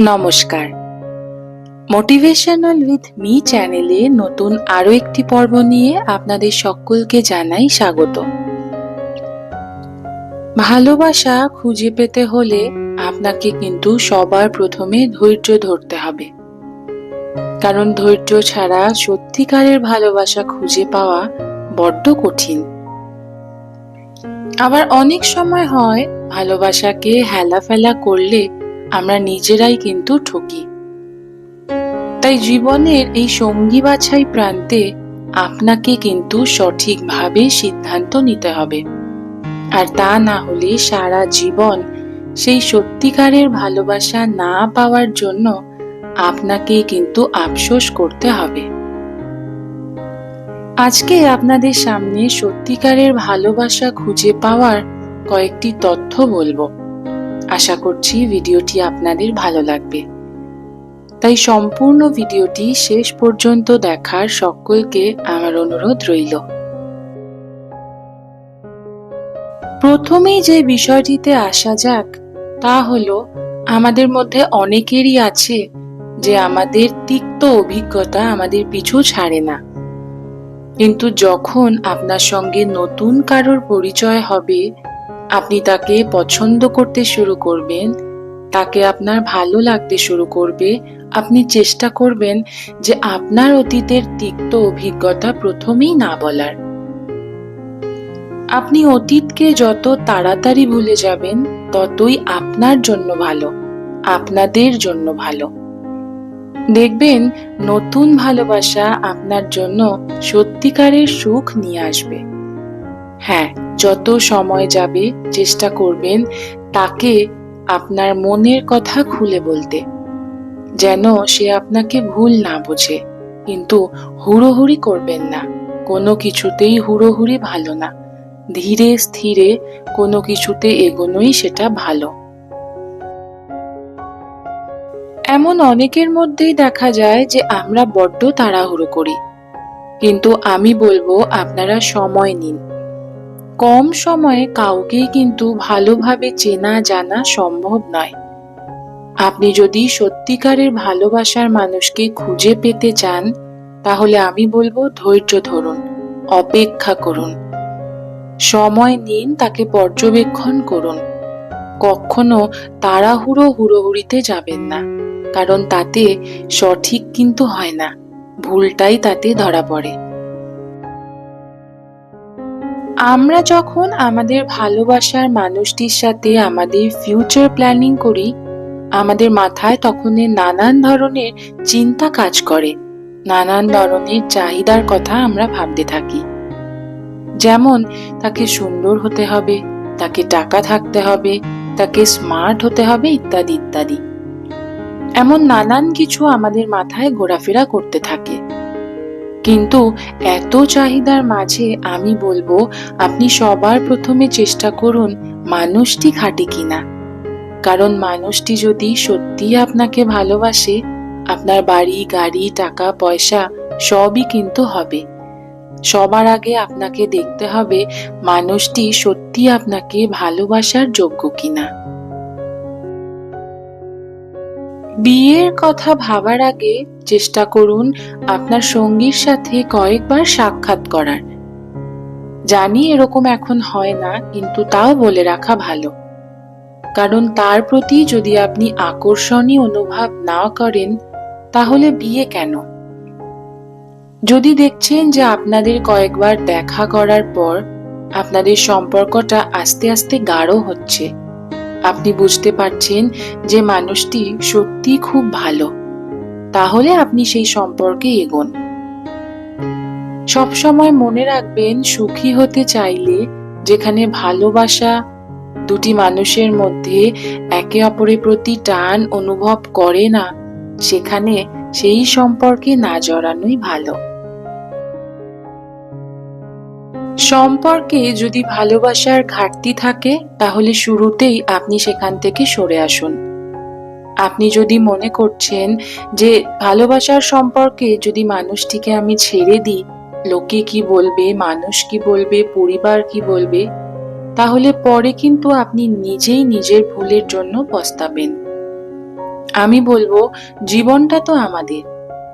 নমস্কার। Motivational with me চ্যানেলে নতুন আরও একটি পর্ব নিয়ে আপনাদের সকলকে জানাই স্বাগত। ভালোবাসা খুঁজে পেতে হলে আপনাকে কিন্তু সবার প্রথমে ধৈর্য ধরতে হবে। কারণ ধৈর্য ছাড়া সত্যিকারের ভালোবাসা খুঁজে পাওয়া বড্ড কঠিন। আবার অনেক সময় হয় ভালোবাসাকে হেলাফেলা করলে আমরা নিজেরাই কিন্তু ঠকি। তাই জীবনের এই সঙ্গী বাছাই প্রান্তে আপনাকে কিন্তু সঠিকভাবে সিদ্ধান্ত নিতে হবে। আর তা না হলে সারা জীবন সেই সত্যিকারের ভালোবাসা না পাওয়ার জন্য আপনাকে কিন্তু আফসোস করতে হবে। আজকে আপনাদের সামনে সত্যিকারের ভালোবাসা খুঁজে পাওয়ার কয়েকটি তথ্য বলব। আশা করছি ভিডিওটি আপনাদের ভালো লাগবে। তাই সম্পূর্ণ ভিডিওটি শেষ পর্যন্ত দেখার সকলকে আমার অনুরোধ রইল। প্রথমেই যে বিষয়টিতে আসা যাক, তা হলো, আমাদের মধ্যে অনেকেরই আছে যে আমাদের তিক্ত অভিজ্ঞতা আমাদের পিছু ছাড়ে না। কিন্তু যখন আপনার সঙ্গে নতুন কারোর পরিচয় হবে আপনি তাকে পছন্দ করতে শুরু করবেন, তাকে আপনার ভালো লাগতে শুরু করবে, আপনি চেষ্টা করবেন যে আপনার অতীতের তিক্ত অভিজ্ঞতা প্রথমেই না বলার। আপনি অতীতকে যত তাড়াতাড়ি ভুলে যাবেন, ততই আপনার জন্য ভালো, আপনাদের জন্য ভালো। দেখবেন নতুন ভালোবাসা আপনার জন্য সত্যিকারের সুখ নিয়ে আসবে। হ্যাঁ যত সময় যাবে চেষ্টা করবেন তাকে আপনার মনের কথা খুলে বলতে, যেন সে আপনাকে ভুল না বোঝে। কিন্তু হুড়োহুড়ি করবেন না, কোনো কিছুতেই হুড়োহুড়ি ভালো না। ধীরে স্থিরে কোনো কিছুতে এগোনোই সেটা ভালো। এমন অনেকের মধ্যেই দেখা যায় যে আমরা বড্ড তাড়াহুড়ো করি। কিন্তু আমি বলব আপনারা সময় নিন। কম সময়ে কাউকেই কিন্তু ভালোভাবে চেনা জানা সম্ভব নয়। আপনি যদি সত্যিকারের ভালোবাসার মানুষকে খুঁজে পেতে চান, তাহলে আমি বলব ধৈর্য ধরুন, অপেক্ষা করুন। সময় নিন, তাকে পর্যবেক্ষণ করুন। কখনো তাড়াহুড়ো হুড়োহুড়িতে যাবেন না, কারণ তাতে সঠিক কিন্তু হয় না, ভুলটাই তাতে ধরা পড়ে। আমরা যখন আমাদের ভালোবাসার মানুষটির সাথে আমাদের ফিউচার প্ল্যানিং করি, আমাদের মাথায় তখন নানান ধরনের চিন্তা কাজ করে। নানান ধরনের চাহিদার কথা আমরা ভাবতে থাকি। যেমন, তাকে সুন্দর হতে হবে, তাকে টাকা থাকতে হবে, তাকে স্মার্ট হতে হবে ইত্যাদি ইত্যাদি। এমন নানান কিছু আমাদের মাথায় ঘোরাফেরা করতে থাকে। কিন্তু এত চাহিদার মাঝে আমি বলব, আপনি সবার প্রথমে চেষ্টা করুন মানুষটি খাঁটি কিনা। কারণ মানুষটি যদি সত্যিই আপনাকে ভালোবাসে, আপনার বাড়ি, গাড়ি, টাকা, পয়সা সবই কিন্তু হবে। সবার আগে আপনাকে দেখতে হবে মানুষটি সত্যি আপনাকে ভালোবাসার যোগ্য কিনা। বিয়ের কথা ভাবার আগে চেষ্টা করুন আপনার সঙ্গীর সাথে কয়েকবার সাক্ষাৎ করার। জানি এরকম এখন হয় না, কিন্তু তাও বলে রাখা ভালো। কারণ তার প্রতি যদি আপনি আকর্ষণই অনুভব না করেন, তাহলে বিয়ে কেন? যদি দেখছেন যে আপনাদের কয়েকবার দেখা করার পর আপনাদের সম্পর্কটা আস্তে আস্তে গাঢ় হচ্ছে আপনি বুঝতে পারছেন যে মানুষটি সত্যি খুব ভালো। তাহলে আপনি সেই সম্পর্কে এগোন। সবসময় মনে রাখবেন, সুখী হতে চাইলে যেখানে ভালোবাসা দুটি মানুষের মধ্যে একে অপরের প্রতি টান অনুভব করে না, সেখানে সেই সম্পর্কে না জড়ানোই ভালো। সম্পর্কে যদি ভালোবাসার ঘাটতি থাকে, তাহলে শুরুতেই আপনি সেখান থেকে সরে আসুন। আপনি যদি মনে করছেন যে ভালোবাসার সম্পর্কে যদি মানুষটিকে আমি ছেড়ে দিই, লোকে কি বলবে, মানুষ কি বলবে, পরিবার কি বলবে, তাহলে পরে কিন্তু আপনি নিজেই নিজের ভুলের জন্য পস্তাবেন। আমি বলব, জীবনটা তো আমাদের।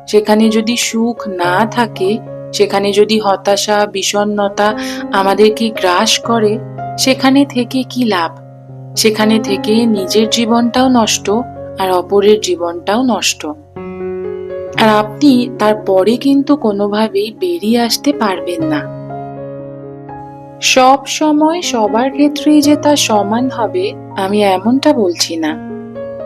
সেখানে যদি সুখ না থাকে সেখানে যদি হতাশা, বিষণ্ণতা আমাদেরকে গ্রাস করে, সেখানে থেকে কি লাভ? সেখানে থেকে নিজের জীবনটাও নষ্ট আর অপরের জীবনটাও নষ্ট। আর আপনি তারপরে কিন্তু কোনোভাবেই বেরিয়ে আসতে পারবেন না। সব সময় সবার ক্ষেত্রেই যে তা সমান হবে, আমি এমনটা বলছি না।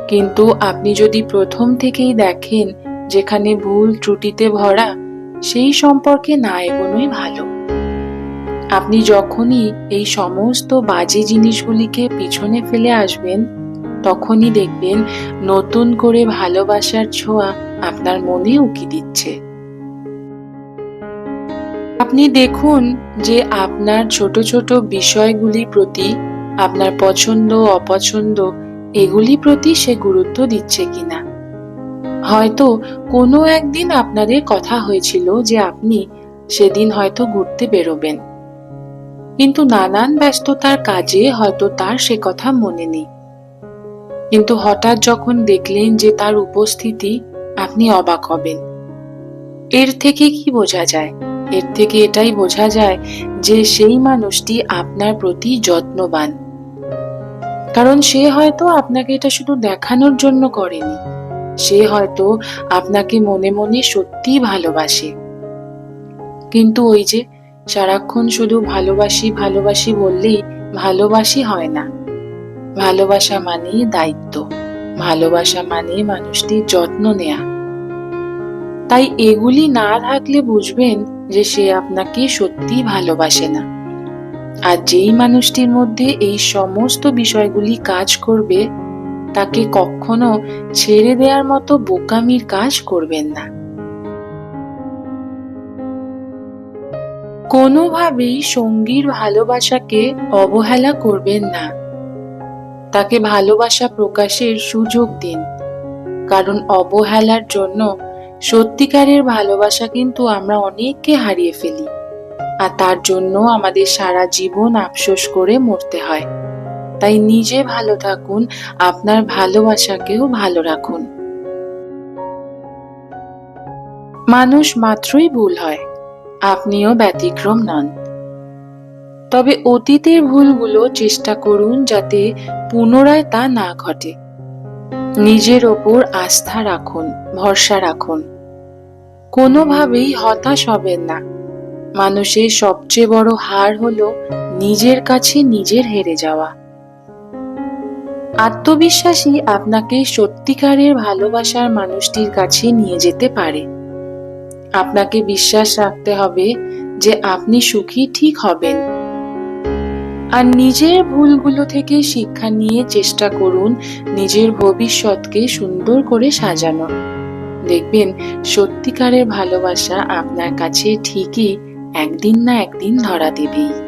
কিন্তু আপনি যদি প্রথম থেকেই দেখেন, যেখানে ভুল ত্রুটিতে ভরা সেই সম্পর্কে না এগোনোই ভালো। আপনি যখনই এই সমস্ত বাজে জিনিসগুলিকে পিছনে ফেলে আসবেন, তখনই দেখবেন নতুন করে ভালোবাসার ছোঁয়া আপনার মনে উকি দিচ্ছে। আপনি দেখুন যে আপনার ছোট ছোট বিষয়গুলি প্রতি আপনার পছন্দ, অপছন্দ এগুলি প্রতি সে গুরুত্ব দিচ্ছে কিনা। হয়তো কোনো একদিন আপনাদের কথা হয়েছিল যে আপনি সেদিন হয়তো ঘুরতে বেরোবেন। কিন্তু নানান ব্যস্ততার কাজে হয়তো তার সে কথা মনে নেই। কিন্তু হঠাৎ যখন দেখলেন যে তার উপস্থিতি, আপনি অবাক হবেন। এর থেকে কি বোঝা যায়? এর থেকে এটাই বোঝা যায় যে সেই মানুষটি আপনার প্রতি যত্নবান। কারণ সে হয়তো আপনাকে এটা শুধু দেখানোর জন্য করেনি। সে হয়তো আপনাকে মনে মনে সত্যি ভালোবাসে। কিন্তু ওই যে সারাক্ষণ শুধু ভালোবাসি ভালোবাসি বললেই ভালোবাসি হয় না। ভালোবাসা মানে দায়িত্ব, ভালোবাসা মানে মানুষটির যত্ন নেয়া। তাই এগুলি না থাকলে বুঝবেন যে সে আপনাকে সত্যি ভালোবাসে না। আর যেই মানুষটির মধ্যে এই সমস্ত বিষয়গুলি কাজ করবে তাকে কখনো ছেড়ে দেওয়ার মতো বোকামির কাজ করবেন না। কোনোভাবেই সঙ্গীর ভালোবাসাকে অবহেলা করবেন না। তাকে ভালোবাসা প্রকাশের সুযোগ দিন। কারণ অবহেলার জন্য সত্যিকারের ভালোবাসা কিন্তু আমরা অনেককে হারিয়ে ফেলি। আর তার জন্য আমাদের সারা জীবন আফসোস করে মরতে হয়। তাই নিজে ভালো থাকুন, আপনার ভালোবাসাকেও ভালো রাখুন। মানুষ মাত্রই ভুল হয়, আপনিও ব্যতিক্রম নন। তবে অতীতের ভুলগুলো চেষ্টা করুন যাতে পুনরায় তা না ঘটে। নিজের ওপর আস্থা রাখুন, ভরসা রাখুন। কোনোভাবেই হতাশ হবেন না। মানুষের সবচেয়ে বড় হার হলো নিজের কাছে নিজের হেরে যাওয়া। আত্মবিশ্বাসী আপনাকে সত্যিকারের ভালোবাসার মানুষটির কাছে নিয়ে যেতে পারে। আপনাকে বিশ্বাস রাখতে হবে যে আপনি সুখী ঠিক হবেন। আর নিজের ভুলগুলো থেকে শিক্ষা নিয়ে চেষ্টা করুন নিজের ভবিষ্যৎকে সুন্দর করে সাজানো। দেখবেন সত্যিকারের ভালোবাসা আপনার কাছে ঠিকই একদিন না একদিন ধরা দেবেই।